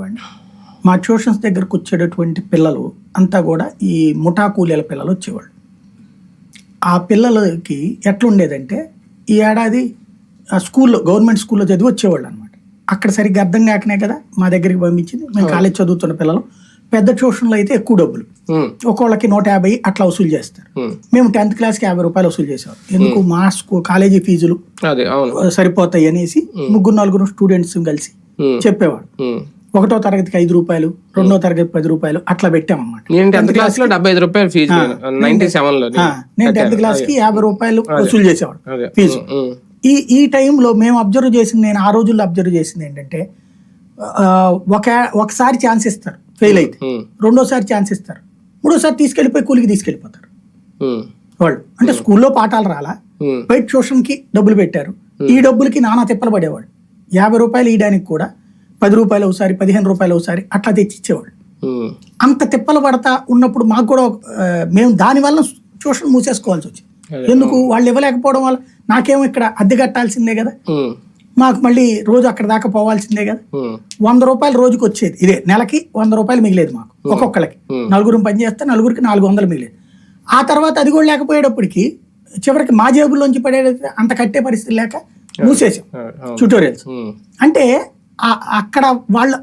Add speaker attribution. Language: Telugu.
Speaker 1: చెప్పేవాడిని. మా ట్యూషన్స్ దగ్గరకు వచ్చేటటువంటి పిల్లలు అంతా కూడా ఈ ముఠా కూలీల పిల్లలు వచ్చేవాళ్ళు. ఆ పిల్లలకి ఎట్లుండేదంటే ఈ ఏడాది ఆ స్కూల్లో గవర్నమెంట్ స్కూల్లో చదివి వచ్చేవాళ్ళు అనమాట అక్కడ సరిగ్గా అర్థం కాకనే కదా మా దగ్గరికి పంపించింది. మేము కాలేజ్ చదువుతున్న పిల్లలు. పెద్ద ట్యూషన్లో అయితే ఎక్కువ డబ్బులు.
Speaker 2: ఉమ్,
Speaker 1: ఒక్కోళ్ళకి నూట యాభై అట్లా వసూలు చేస్తారు. మేము టెన్త్ క్లాస్కి యాభై రూపాయలు వసూలు చేసేవాళ్ళం. ఎందుకు మా స్కూల్ కాలేజీ ఫీజులు సరిపోతాయి అనేసి ముగ్గురు నలుగురు స్టూడెంట్స్ కలిసి చెప్పేవాడు. ఒకటో తరగతికి ఐదు రూపాయలు రెండో తరగతి పది రూపాయలు అట్లా పెట్టామన్నమాట.
Speaker 2: నేను టెన్త్ క్లాస్లో డెబ్బై ఐదు రూపాయలు ఫీజు నైన్టీ
Speaker 1: సెవెన్లో నేను టెన్త్ క్లాస్కి యాభై రూపాయలు వసూలు చేసేవాడు ఫీజు
Speaker 2: ఉమ్,
Speaker 1: ఈ ఈ టైంలో మేము అబ్జర్వ్ చేసింది నేను ఆ రోజుల్లో అబ్జర్వ్ చేసింది ఏంటంటే ఒక ఒకసారి ఛాన్స్ ఇస్తారు ఫెయిల్ అయితే. రెండోసారి ఛాన్స్ ఇస్తారు మూడోసారి తీసుకెళ్ళిపోయి కూలికి తీసుకెళ్ళిపోతారు. వాళ్ళు అంటే స్కూల్లో పాఠాలు రాలా బయట ట్యూషన్కి డబ్బులు పెట్టారు ఈ డబ్బులకి నానా తిప్పలు పడేవాడు యాభై రూపాయలు ఇయడానికి కూడా పది రూపాయలు ఒకసారి పదిహేను రూపాయలు ఒకసారి అట్లా తెచ్చి ఇచ్చేవాడు
Speaker 2: ఉమ్,
Speaker 1: అంత తిప్పలు పడతా ఉన్నప్పుడు మాకు కూడా మేము దానివల్ల ట్యూషన్ మూసేసుకోవాల్సి వచ్చింది. ఎందుకు? వాళ్ళు ఇవ్వలేకపోవడం వల్ల నాకేమో ఇక్కడ అద్దె కట్టాల్సిందే కదా. మాకు మళ్ళీ రోజు అక్కడ దాకా పోవాల్సిందే కదా. వంద రూపాయలు రోజుకి వచ్చేది. ఇదే నెలకి వంద రూపాయలు మిగిలేదు మాకు ఒక్కొక్కరికి. నలుగురు పని చేస్తే నలుగురికి నాలుగు వందలు మిగిలేదు. ఆ తర్వాత అది కూడా లేకపోయేటప్పటికి చివరికి మా జేబుల్లోంచి పడేది అంత కట్టే పరిస్థితి లేక మూసేసాం ట్యూటోరియల్స్. అంటే అక్కడ వాళ్ళు